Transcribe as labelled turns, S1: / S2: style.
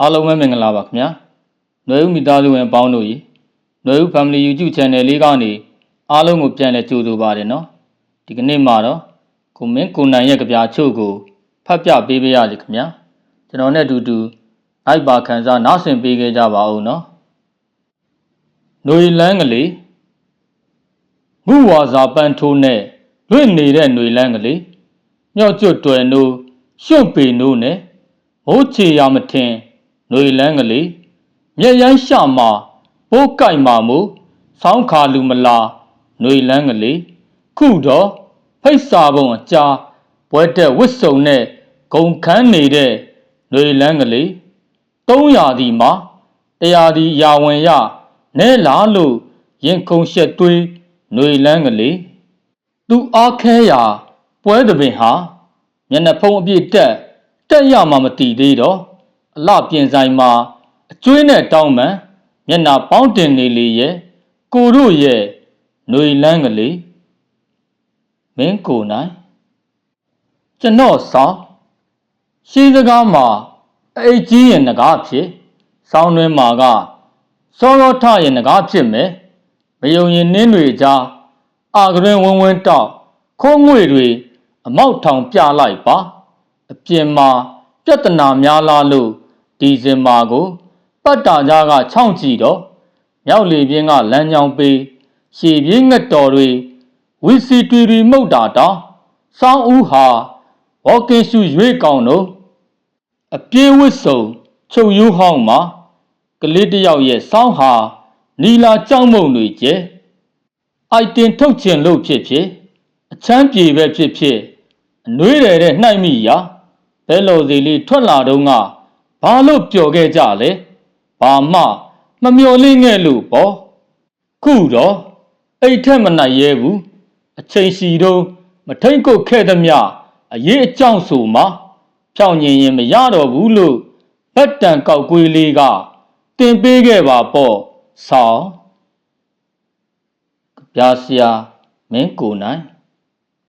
S1: အားလုံးပဲမင်္ဂလာပါခင်ဗျာຫນွေဦးမိသားစုဝင်အပေါင်းတို့ကြီးຫນွေဦး Family YouTube Channel လေးကနေအားလုံးကိုပြန်လည်ကြိုဆိုပါတယ်နော်ဒီကနေ့မှာတော့ကိုမင်းကိုနိုင်ရဲ့ကြပြချို့ကိုဖတ်ပြပေးပေးရစီခင်ဗျာကျွန်တော်နဲ့အတူတူအိုက်ပါခံစားနားဆင်ပေးခဲ့ကြပါဦးနော်ຫນွေလန်းကလေးငုဝါစာပန်းထိုးနဲ့လွင့်နေတဲ့ຫນွေလန်းကလေးမြောက်ကျွတ်တွယ်နိုးရွှွန့်ပေနိုးနဲ့မိုးချေရမထင် ຫນွေလန်းကလေးမျက်ရမ်းရှမှာပိုးကြိုက်မှာမူဆောင်းခါလူမလာຫນွေလန်းကလေးခုတော့ဖိတ်စာပုံအကြာဘွဲတက်ဝစ်စုံနဲ့ဂုံခန်းနေတဲ့ຫນွေလန်းကလေး300ဒီမှာတရားဒီရာဝင်ရနဲလားလို့ရင်ခုံရှက်သွေးຫນွေလန်းကလေးသူအားခဲရာပွဲသပင်ဟာမျက်နှာဖုံးအပြည့်တက်တက်ရမှမတီသေးတော့ အလှပြင်ဆိုင်မှာအကျွေးနဲ့တောင်းပန်မျက်နှာပေါင်းတင်နေလေရဲ့ကိုတို့ရဲ့ຫນွေလန်းကလေးမင်းကိုနိုင်ကျွန်တော်ဆောင်ရှင်းစကားမှာအိတ်ကြီးရင်ငကားဖြစ်ဆောင်းတွင်းမှာကစောရောထရင်ငကားဖြစ်မယ်မယုံရင်နင်းတွေကြားအာကရင်ဝင်းဝင်းတောက်ခိုးငွေတွေအမောက်ထောင်ပြလိုက်ပါအပြင်မှာပြဿနာများလားလို့ ဒီဇင်ဘာကိုပတ်တာကြားကခြောင့်ကြည့်တော့မြောက်လေပြင်းကလမ်းကြောင်းပေးရှေပြင်းငတ်တော်တွေဝီစီတူရီမှုတ်တာတောင်းစောင်းဦးဟာဝေါကင်ရှူရွေးကောင်းတော့အပြေးဝစ်စုံချုပ်ရိုးဟောင်းမှာကလေးတယောက်ရဲ့စောင်းဟာနီလာကြောက်မုံတွေကျဲအိုက်တင်ထုတ်ခြင်းလို့ဖြစ်ဖြစ်အချမ်းပြေပဲဖြစ်ဖြစ်အနှွေးတယ်တဲ့နှိုက်မိရာဘဲလိုစီလေးထွက်လာတော့က ဘာလို့ပျော်ခဲ့ကြလဲဘာမှမမျော်လင့်ခဲ့လို့ပေါ့ခုတော့အိတ်ထက်မနိုင်ရဲဘူးအချိန်စီတော့မထိန်ကုတ်ခဲ့သမျှအရေးအကြောင်းဆိုမှဖြောင်းညင်ရင်မရတော့ဘူးလို့ဗတ်တန်ကောက်ကွေးလေးကတင်ပေးခဲ့ပါပေါ့ဆောင်းပြားစရာမင်းကိုနိုင်